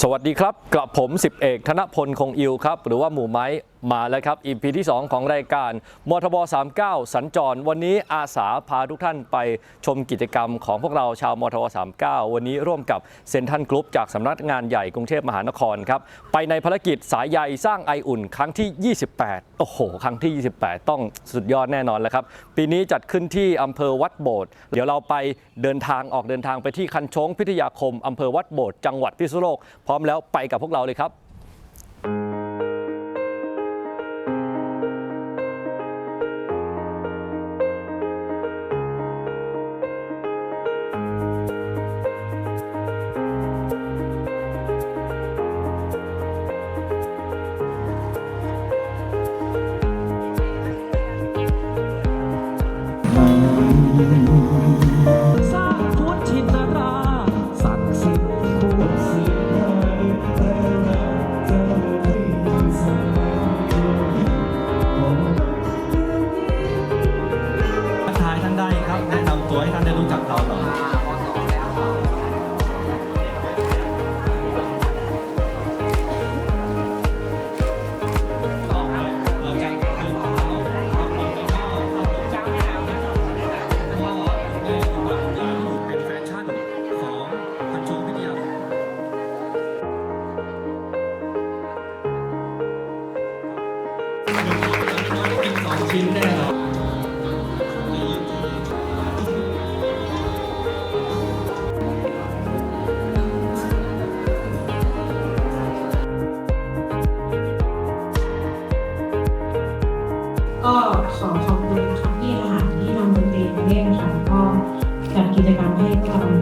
สวัสดีครับ กระผมสิบเอกธนพลคงอิวครับ หรือว่าหมู่ไม้ มาแล้วครับ EP ที่ 2 ของรายการมทบ 39 สัญจร วันนี้อาสาพาทุกท่านไปชมกิจกรรมของพวกเราชาวมทบ 39 วันนี้ร่วมกับเซนทันกรุ๊ปจากสำนักงานใหญ่กรุงเทพมหานครครับ ไปในภารกิจสายใยสร้างไออุ่น ครั้งที่ 28 โอ้โห ครั้งที่ 28 ต้องสุดยอดแน่นอนแล้วครับ ปีนี้จัดขึ้นที่อำเภอวัดโบสถ์เดี๋ยวเราไปเดินทางออกเดินทางไปที่คันชงพิทยาคมอำเภอวัดโบสถ์จังหวัดพิษณุโลกพร้อมแล้วไปกับพวกเราเลยครับ สร้างพุทธินราศักดิ์สิทธิ์คู่สิทธิ์ทักทายท่านได้ครับ แนะนำตัวให้ท่านได้รู้จักเราหน่อย สองชิ้นแน่นอนก็ขอขอบคุณนะคะพี่ทหารที่นำดนตรีมาเล่นค่ะก็จัดกิจกรรมให้พวกเ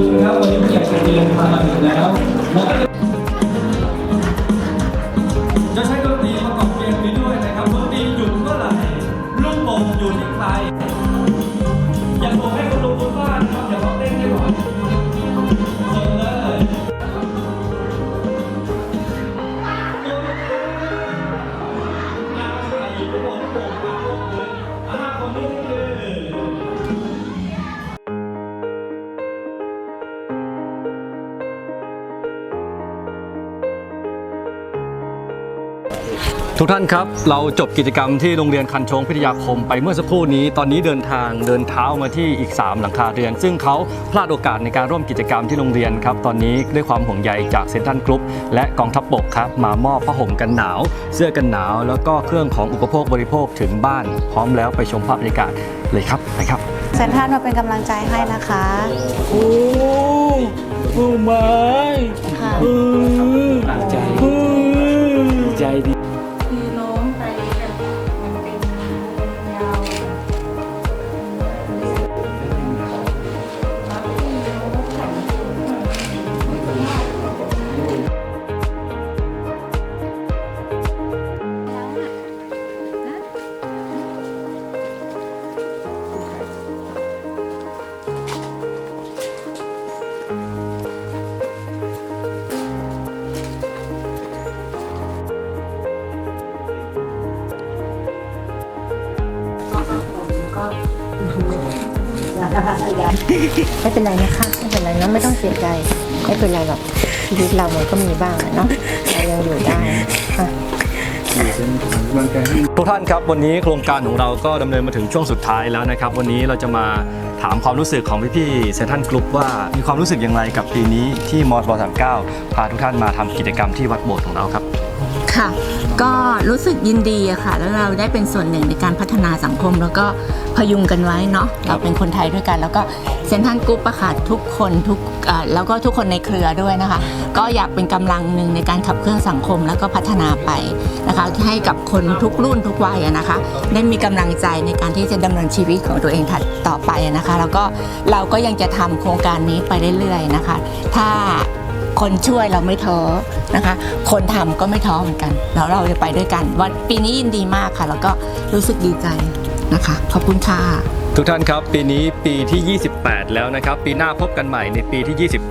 นคำขอบคุณครับวันนี้ผู้ใหญ่ใจดีเดินทามาถึงแล้ว ทุกท่านครับ เราจบกิจกรรมที่โรงเรียนคันชงพิทยาคมไปเมื่อสักครู่นี้ ตอนนี้เดินทางเดินเท้ามาที่อีก 3 หลังคาเรือนซึ่งเขาพลาดโอกาสในการร่วมกิจกรรมที่โรงเรียนครับ ตอนนี้ด้วยความห่วงใยจากเซ็นทรัลกรุ๊ปและกองทัพบกครับ มามอบผ้าห่มกันหนาว เสื้อกันหนาว แล้วก็เครื่องของอุปโภคบริโภคถึงบ้าน พร้อมแล้วไปชมภาพบรรยากาศเลยครับไปครับเซนทรันมาเป็นกำลังใจให้นะคะโอ้โอ้ไม้ค่ะ ใจใจดี คื ไม่เป็นไรนะคะไม่เป็นไรนะไม่ต้องเสียใจ ไม่เป็นไรหรอกชีวิตเรามันก็มีบ้างอะเนาะเรายังอยู่ได้ค่ะทุกท่านครับวันนี้โครงการของเราก็ดำเนินมาถึงช่วงสุดท้ายแล้วนะครับ วันนี้เราจะมาถามความรู้สึกของพี่ๆเซนทันกรุ๊ปว่ามีความรู้สึกอย่างไรกับปีนี้ที่มอสบ39พาทุกท่านมาทำกิจกรรมที่วัดโบสถ์ของเราครับ ค่ะ ก็รู้สึกยินดีอะค่ะ แล้วเราได้เป็นส่วนหนึ่งในการพัฒนาสังคม แล้วก็พยุงกันไว้เนาะเราเป็นคนไทยด้วยกัน แล้วก็เซนทรันกรุ๊ปอะค่ะทุกคนทุกเอ่อแล้วก็ทุกคนในเครือด้วยนะคะ ก็อยากเป็นกำลังหนึ่งในการขับเคลื่อนสังคมแล้วก็พัฒนาไปนะคะ ให้กับคนทุกรุ่นทุกวัยอะนะคะ ได้มีกำลังใจในการที่จะดำเนินชีวิตของตัวเองถัดต่อไปอะนะคะ แล้วก็เราก็ยังจะทำโครงการนี้ไปเรื่อยๆนะคะ ถ้า คนช่วยเราไม่ท้อนะคะ คนทำก็ไม่ท้อเหมือนกัน แล้วเราจะไปด้วยกัน วันปีนี้ยินดีมากค่ะ แล้วก็รู้สึกดีใจนะคะ ขอบคุณค่ะทุกท่านครับ ปีนี้ปีที่ 28 แล้วนะครับ ปีหน้าพบกันใหม่ในปีที่ 29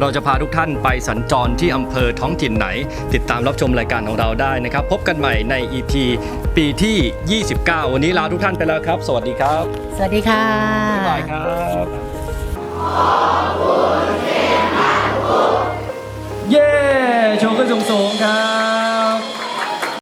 เราจะพาทุกท่านไปสัญจรที่อำเภอท้องถิ่นไหน ติดตามรับชมรายการของเราได้นะครับ พบกันใหม่ใน EP ปีที่ 29 วันนี้ลาทุกท่านไปแล้วครับ สวัสดีครับ สวัสดีค่ะบ๊ายบายครับ เย้โชว์ขึ้นสูงๆครับ